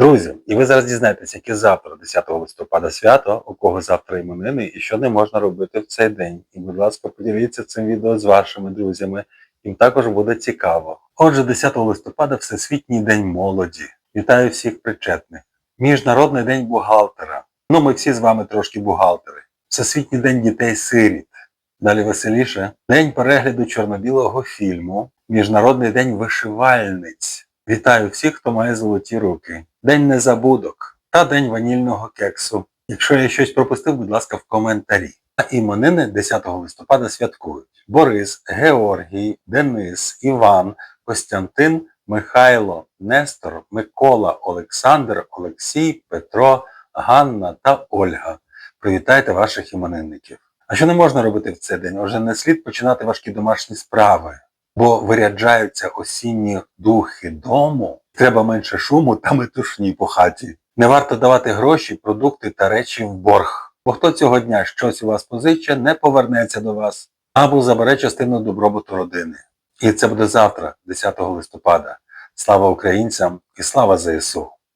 Друзі, і ви зараз дізнаєтесь, яке завтра, 10 листопада, свято, у кого завтра іменини і що не можна робити в цей день. І, будь ласка, поділіться цим відео з вашими друзями. Їм також буде цікаво. Отже, 10 листопада Всесвітній день молоді. Вітаю всіх причетних. Міжнародний день бухгалтера. Ну, ми всі з вами трошки бухгалтери. Всесвітній день дітей-сиріт. Далі веселіше. День перегляду чорно-білого фільму. Міжнародний день вишивальниць. Вітаю всіх, хто має золоті руки. День незабудок та день ванільного кексу. Якщо я щось пропустив, будь ласка, в коментарі. А іменини 10 листопада святкують Борис, Георгій, Денис, Іван, Костянтин, Михайло, Нестор, Микола, Олександр, Олексій, Петро, Ганна та Ольга. Привітайте ваших іменинників. А що не можна робити в цей день? Отже, не слід починати важкі домашні справи, бо виряджаються осінні духи дому, треба менше шуму та метушні по хаті. Не варто давати гроші, продукти та речі в борг, бо хто цього дня щось у вас позиче, не повернеться до вас або забере частину добробуту родини. І це буде завтра, 10 листопада. Слава українцям і слава ЗСУ!